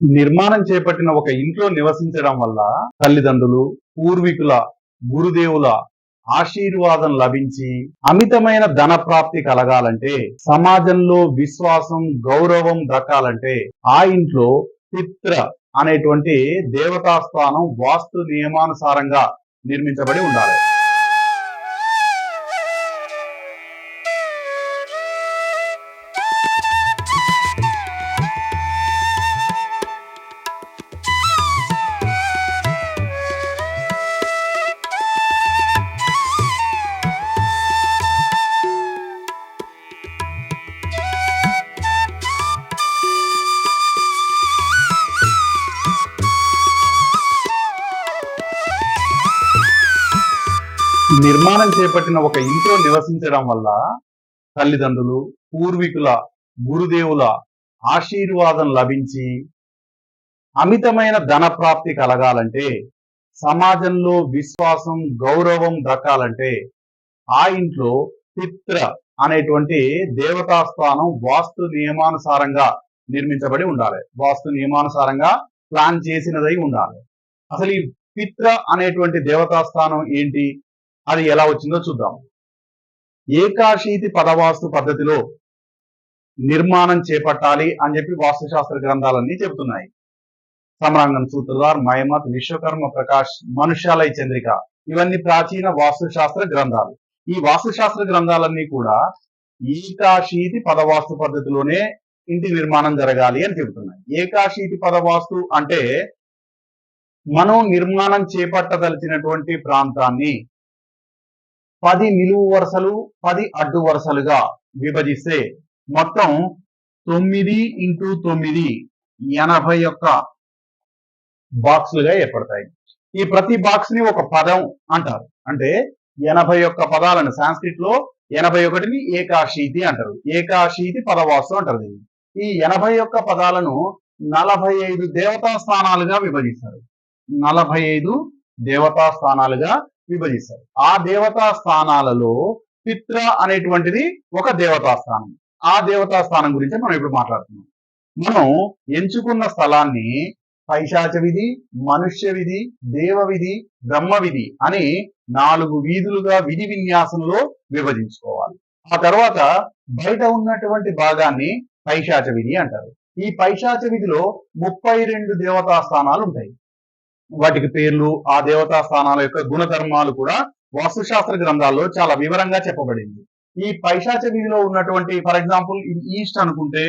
నిర్మాణం చేపట్టిన ఒక ఇంట్లో నివసించడం వల్ల తల్లిదండ్రులు పూర్వీకుల గురుదేవుల ఆశీర్వాదం లభించి అమితమైన ధన ప్రాప్తి కలగాలంటే సమాజంలో విశ్వాసం గౌరవం దక్కాలంటే ఆ ఇంట్లో పిత్ర అనేటువంటి దేవతాస్థానం వాస్తు నియమానుసారంగా నిర్మించబడి ఉండాలి. నిర్మాణం చేపట్టిన ఒక ఇంట్లో నివసించడం వల్ల తల్లిదండ్రులు పూర్వీకుల గురుదేవుల ఆశీర్వాదం లభించి అమితమైన ధన ప్రాప్తి కలగాలంటే సమాజంలో విశ్వాసం గౌరవం దక్కాలంటే ఆ ఇంట్లో పిత్ర అనేటువంటి దేవతాస్థానం వాస్తు నియమానుసారంగా నిర్మించబడి ఉండాలి. వాస్తు నియమానుసారంగా ప్లాన్ చేసినదై ఉండాలి. అసలు ఈ పిత్ర అనేటువంటి దేవతాస్థానం ఏంటి? అది ఎలా వచ్చిందో చూద్దాం. ఏకాశీతి పదవాస్తు పద్ధతిలో నిర్మాణం చేపట్టాలి అని చెప్పి వాస్తుశాస్త్ర గ్రంథాలన్నీ చెబుతున్నాయి. సమరాంగం సూత్రధార్ మయమత్ విశ్వకర్మ ప్రకాష్ మనుష్యాలయ చంద్రిక ఇవన్నీ ప్రాచీన వాస్తుశాస్త్ర గ్రంథాలు. ఈ వాస్తుశాస్త్ర గ్రంథాలన్నీ కూడా ఏకాశీతి పదవాస్తు పద్ధతిలోనే ఇంటి నిర్మాణం జరగాలి అని చెబుతున్నాయి. ఏకాశీతి పదవాస్తు అంటే మనం నిర్మాణం చేపట్టదలిచినటువంటి ప్రాంతాన్ని పది నిలువు వరుసలు పది అడ్డు వరుసలుగా విభజిస్తే మొత్తం తొమ్మిది ఇంటూ తొమ్మిది ఎనభై ఒక్క బాక్సులుగా ఏర్పడతాయి. ఈ ప్రతి బాక్స్ని ఒక పదం అంటారు. అంటే ఎనభై ఒక్క పదాలను సాంస్క్రిట్లో ఎనభై ఒకటిని ఏకాశీతి అంటారు. ఏకాశీతి పదవాస్తు అంటారు దీన్ని. ఈ ఎనభై ఒక్క పదాలను నలభై ఐదు దేవతా స్థానాలుగా విభజిస్తారు. నలభై ఐదు దేవతా స్థానాలుగా విభజిస్తారు. ఆ దేవతా స్థానాలలో పిత్ర అనేటువంటిది ఒక దేవతా స్థానం. ఆ దేవతా స్థానం గురించి మనం ఇప్పుడు మాట్లాడుతున్నాం. మనం ఎంచుకున్న స్థలాన్ని పైశాచ విధి మనుష్య విధి దేవ విధి బ్రహ్మ విధి అని నాలుగు వీధులుగా విధి విన్యాసంలో విభజించుకోవాలి. ఆ తర్వాత బయట ఉన్నటువంటి భాగాన్ని పైశాచ విధి అంటారు. ఈ పైశాచ విధిలో ముప్పై రెండు దేవతా స్థానాలు ఉంటాయి. వాటికి పేర్లు ఆ దేవతా స్థానాల యొక్క గుణధర్మాలు కూడా వాస్తుశాస్త్ర గ్రంథాల్లో చాలా వివరంగా చెప్పబడింది. ఈ పైశాచ విధిలో ఉన్నటువంటి ఫర్ ఎగ్జాంపుల్ ఇది ఈస్ట్ అనుకుంటే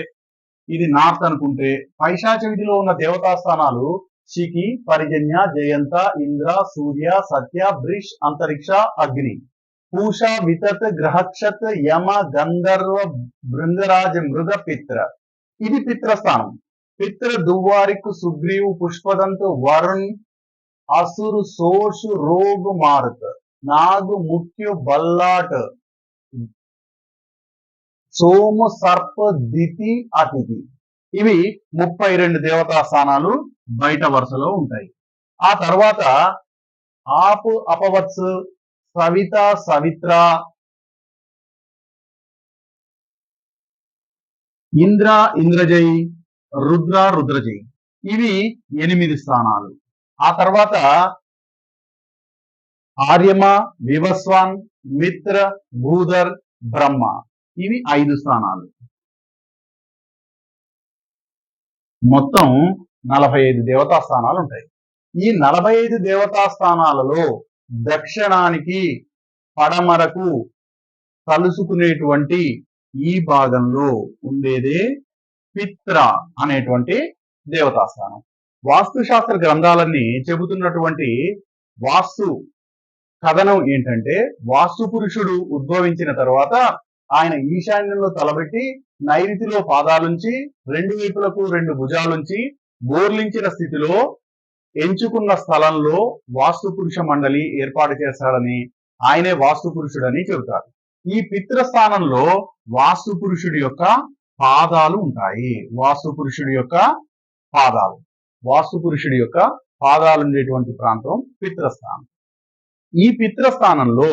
ఇది నార్త్ అనుకుంటే పైశాచ విధిలో ఉన్న దేవతా స్థానాలు శికి పరిజన్య జయంత ఇంద్ర సూర్య సత్య బ్రిష్ అంతరిక్ష అగ్ని. పూష వితత్ గ్రహక్షత్ యమ గంధర్వ బృంగరాజ మృగ పిత్ర. ఇది పిత్రస్థానం పిత్ర దువ్వారికు సుగ్రీవు పుష్పదంతు వరుణ్ అసురు సోషు రోగు మారుత్ నాగు ముఖ్యు బల్లాట్. సోము సర్ప దితి అతిథి. ఇవి ముప్పై రెండు దేవతా స్థానాలు బయట వరుసలో ఉంటాయి. ఆ తర్వాత ఆపు అపవత్స్ సవిత సవిత్ర ఇంద్ర ఇంద్రజయ్ రుద్ర రుద్రజయ్ ఇవి ఎనిమిది స్థానాలు. ఆ తర్వాత ఆర్యమ వివస్వాన్ మిత్ర భూధర్ బ్రహ్మ. ఇవి ఐదు స్థానాలు. మొత్తం నలభై ఐదు దేవతా స్థానాలు ఉంటాయి. ఈ నలభై ఐదు దేవతా స్థానాలలో దక్షిణానికి పడమరకు కలుసుకునేటువంటి ఈ భాగంలో ఉండేదే పిత్ర అనేటువంటి దేవతాస్థానం వాస్తుశాస్త్ర గ్రంథాలన్నీ చెబుతున్నటువంటి వాస్తు కథనం ఏంటంటే వాస్తు పురుషుడు ఉద్భవించిన తర్వాత ఆయన ఈశాన్యంలో తలబెట్టి నైరుతిలో పాదాలుంచి రెండు వైపులకు రెండు భుజాలుంచి బోర్లించిన స్థితిలో ఎంచుకున్న స్థలంలో వాస్తు పురుష మండలి ఏర్పాటు చేస్తాడని ఆయనే వాస్తు పురుషుడని చెబుతారు. ఈ పిత్రస్థానంలో వాస్తు పురుషుడి యొక్క పాదాలు ఉంటాయి. వాస్తు పురుషుడి యొక్క పాదాలు. వాస్తు పురుషుడి యొక్క పాదాలు ఉండేటువంటి ప్రాంతం పిత్రస్థానం ఈ పిత్రస్థానంలో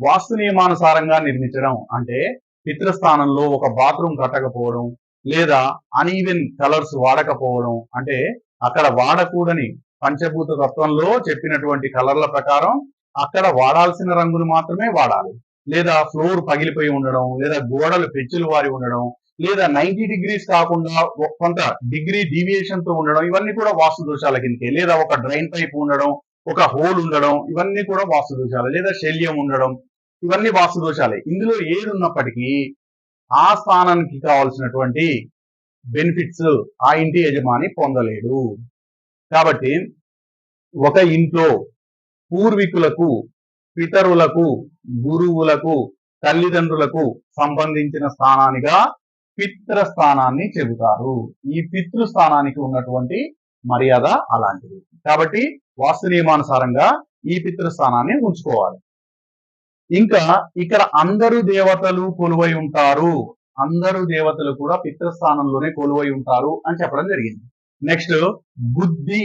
వాస్తు నియమానుసారంగా నిర్మించడం అంటే పిత్రస్థానంలో ఒక బాత్రూమ్ కట్టకపోవడం లేదా అన్ఈవెన్ కలర్స్ వాడకపోవడం అంటే అక్కడ వాడకూడని పంచభూత తత్వంలో చెప్పినటువంటి కలర్ల ప్రకారం అక్కడ వాడాల్సిన రంగులు మాత్రమే వాడాలి. లేదా ఫ్లోర్ పగిలిపోయి ఉండడం లేదా గోడలు పెచ్చులు వారి ఉండడం లేదా నైన్టీ డిగ్రీస్ కాకుండా ఒక- కొంత డిగ్రీ డీవియేషన్తో ఉండడం ఇవన్నీ కూడా వాస్తు దోషాల కిందకే. లేదా ఒక డ్రైన్ పైప్ ఉండడం ఒక హోల్ ఉండడం ఇవన్నీ కూడా వాస్తు దోషాలు. లేదా శల్యం ఉండడం ఇవన్నీ వాస్తు దోషాలే. ఇందులో ఏది ఉన్నప్పటికీ ఆ స్థానానికి కావాల్సినటువంటి బెనిఫిట్స్ ఆ ఇంటి యజమాని పొందలేడు. కాబట్టి ఒక ఇంట్లో పూర్వీకులకు పితరులకు గురువులకు తల్లిదండ్రులకు సంబంధించిన స్థానానిగా పిత్ర స్థానాన్ని చెబుతారు. ఈ పితృ స్థానానికి ఉన్నటువంటి మర్యాద అలాంటిది. కాబట్టి వాస్తు నియమానుసారంగా ఈ పితృ స్థానాన్ని ఉంచుకోవాలి. ఇంకా ఇక్కడ అందరు దేవతలు కొలువై ఉంటారు. అందరు దేవతలు కూడా పితృస్థానంలోనే కొలువై ఉంటారు అని చెప్పడం జరిగింది. నెక్స్ట్ బుద్ధి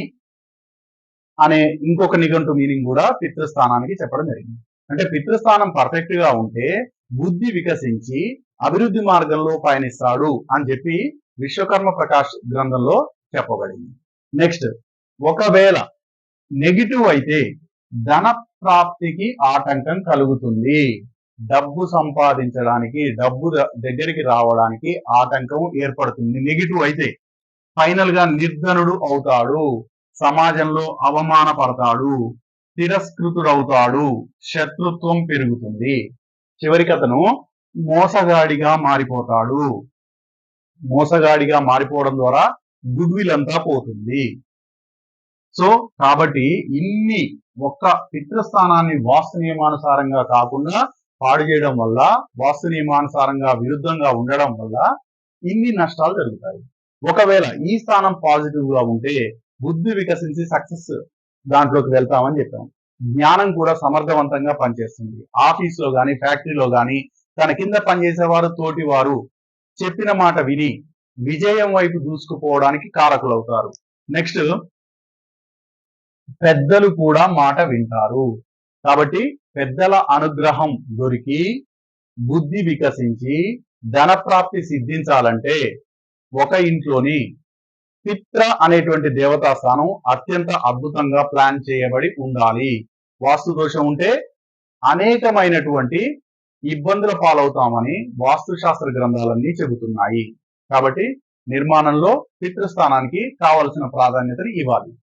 అనే ఇంకొక నిఘంటు మీనింగ్ కూడా పితృస్థానానికి చెప్పడం జరిగింది. అంటే పితృస్థానం పర్ఫెక్ట్గా ఉంటే బుద్ధి వికసించి అభివృద్ధి మార్గంలో పయనిస్తాడు అని చెప్పి విశ్వకర్మ ప్రకాష్ గ్రంథంలో చెప్పబడింది. నెక్స్ట్ ఒకవేళ నెగిటివ్ అయితే ధన ప్రాప్తికి ఆటంకం కలుగుతుంది. డబ్బు సంపాదించడానికి డబ్బు ద- దగ్గరికి రావడానికి ఆటంకం ఏర్పడుతుంది. నెగిటివ్ అయితే ఫైనల్గా నిర్ధనుడు అవుతాడు. సమాజంలో అవమానపడతాడు. తిరస్కృతుడవుతాడు. శత్రుత్వం పెరుగుతుంది. చివరికి అతను మోసగాడిగా మారిపోతాడు. మోసగాడిగా మారిపోవడం ద్వారా గుడ్ విల్ అంతా పోతుంది. సో కాబట్టి ఇన్ని ఒక్క పితృస్థానాన్ని వాస్తు నియమానుసారంగా కాకుండా పాడు చేయడం వల్ల వాస్తు నియమానుసారంగా విరుద్ధంగా ఉండడం వల్ల ఇన్ని నష్టాలు జరుగుతాయి. ఒకవేళ ఈ స్థానం పాజిటివ్గా ఉంటే బుద్ధి వికసించి సక్సెస్ దాంట్లోకి వెళ్తామని చెప్పాం. జ్ఞానం కూడా సమర్థవంతంగా పనిచేస్తుంది. ఆఫీస్లో కానీ ఫ్యాక్టరీలో కానీ తన కింద పనిచేసేవారు తోటి వారు చెప్పిన మాట విని విజయం వైపు దూసుకుపోవడానికి కారకులవుతారు. నెక్స్ట్ పెద్దలు కూడా మాట వింటారు. కాబట్టి పెద్దల అనుగ్రహం దొరికి బుద్ధి వికసించి ధన ప్రాప్తి సిద్ధించాలంటే ఒక ఇంట్లోని పిత్ర అనేటువంటి దేవతా స్థానం అత్యంత అద్భుతంగా ప్లాన్ చేయబడి ఉండాలి. వాస్తు దోషం ఉంటే అనేకమైనటువంటి ఇబ్బందుల పాలవుతామని వాస్తుశాస్త్ర గ్రంథాలన్నీ చెబుతున్నాయి. కాబట్టి నిర్మాణంలో పితృస్థానానికి కావలసిన ప్రాధాన్యతని ఇవ్వాలి.